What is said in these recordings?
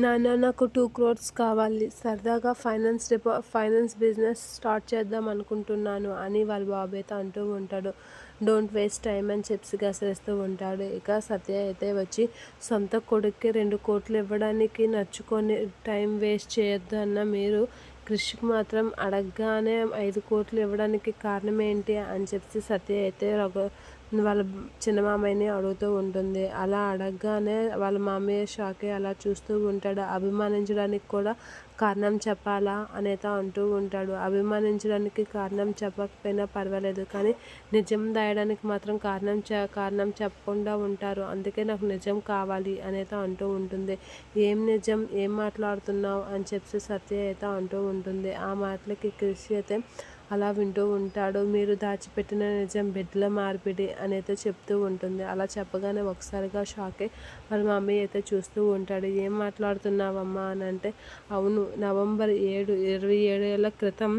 నాన్న నాకు two crores కావాలి. సరదాగా ఫైనాన్స్ డిపా ఫైనాన్స్ బిజినెస్ స్టార్ట్ చేద్దాం అనుకుంటున్నాను అని వాళ్ళ బాబైతే అంటూ ఉంటాడు. డోంట్ వేస్ట్ టైం అని చెప్పి గసరేస్తూ ఉంటాడు. ఇక సత్య అయితే వచ్చి సొంత కొడుక్కి రెండు కోట్లు ఇవ్వడానికి నచ్చుకొని టైం వేస్ట్ చేయొద్దు అన్న మీరు కృషికి మాత్రం అడగగానే ఐదు కోట్లు ఇవ్వడానికి కారణం ఏంటి అని చెప్పి సత్య అయితే రఘు వాళ్ళ చిన్న మామయ్యని అడుగుతూ ఉంటుంది. అలా అడగగానే వాళ్ళ మామయ్య షాక్ అలా చూస్తూ ఉంటాడు. అభిమానించడానికి కూడా కారణం చెప్పాలా అనేత అంటూ ఉంటాడు. అభిమానించడానికి కారణం చెప్పకపోయినా పర్వాలేదు. కానీ నిజం దాయడానికి మాత్రం కారణం చె కారణం చెప్పకుండా ఉంటారు. అందుకే నాకు నిజం కావాలి అనేత అంటూ ఉంటుంది. ఏం నిజం ఏం మాట్లాడుతున్నావు అని చెప్పి సత్య అయితే అంటూ ఉంటుంది. ఆ మాటలకి కృషి అయితే అలా వింటూ ఉంటాడు. మీరు దాచిపెట్టిన నిజం బిడ్డల మార్పిడి అనేది చెప్తూ ఉంటుంది. అలా చెప్పగానే ఒకసారిగా షాక్ అయి వాళ్ళ మమ్మీ అయితే చూస్తూ ఉంటాడు. ఏం మాట్లాడుతున్నావమ్మా? అని అంటే అవును నవంబర్ ఏడు ఇరవై ఏడేళ్ళ క్రితం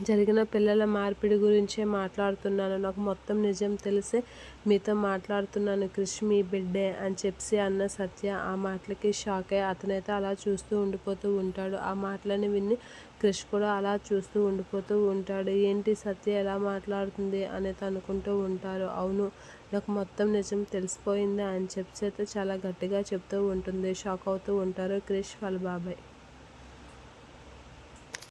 జరిగిన పిల్లల మార్పిడి గురించే మాట్లాడుతున్నాను. నాకు మొత్తం నిజం తెలిసే మీతో మాట్లాడుతున్నాను క్రిష్ మీ బిడ్డే అని చెప్పి అన్న సత్య ఆ మాటలకి షాక్ అయ్యి అతనైతే అలా చూస్తూ ఉండిపోతూ ఉంటాడు. ఆ మాటలని విని క్రిష్ కూడా అలా చూస్తూ ఉండిపోతూ ఉంటాడు. ఏంటి సత్య ఎలా మాట్లాడుతుంది అనేది అనుకుంటూ ఉంటారు. అవును నాకు మొత్తం నిజం తెలిసిపోయింది అని చెప్పి అయితే చాలా గట్టిగా చెప్తూ ఉంటుంది. షాక్ అవుతూ ఉంటారు క్రిష్ వాళ్ళ బాబాయ్.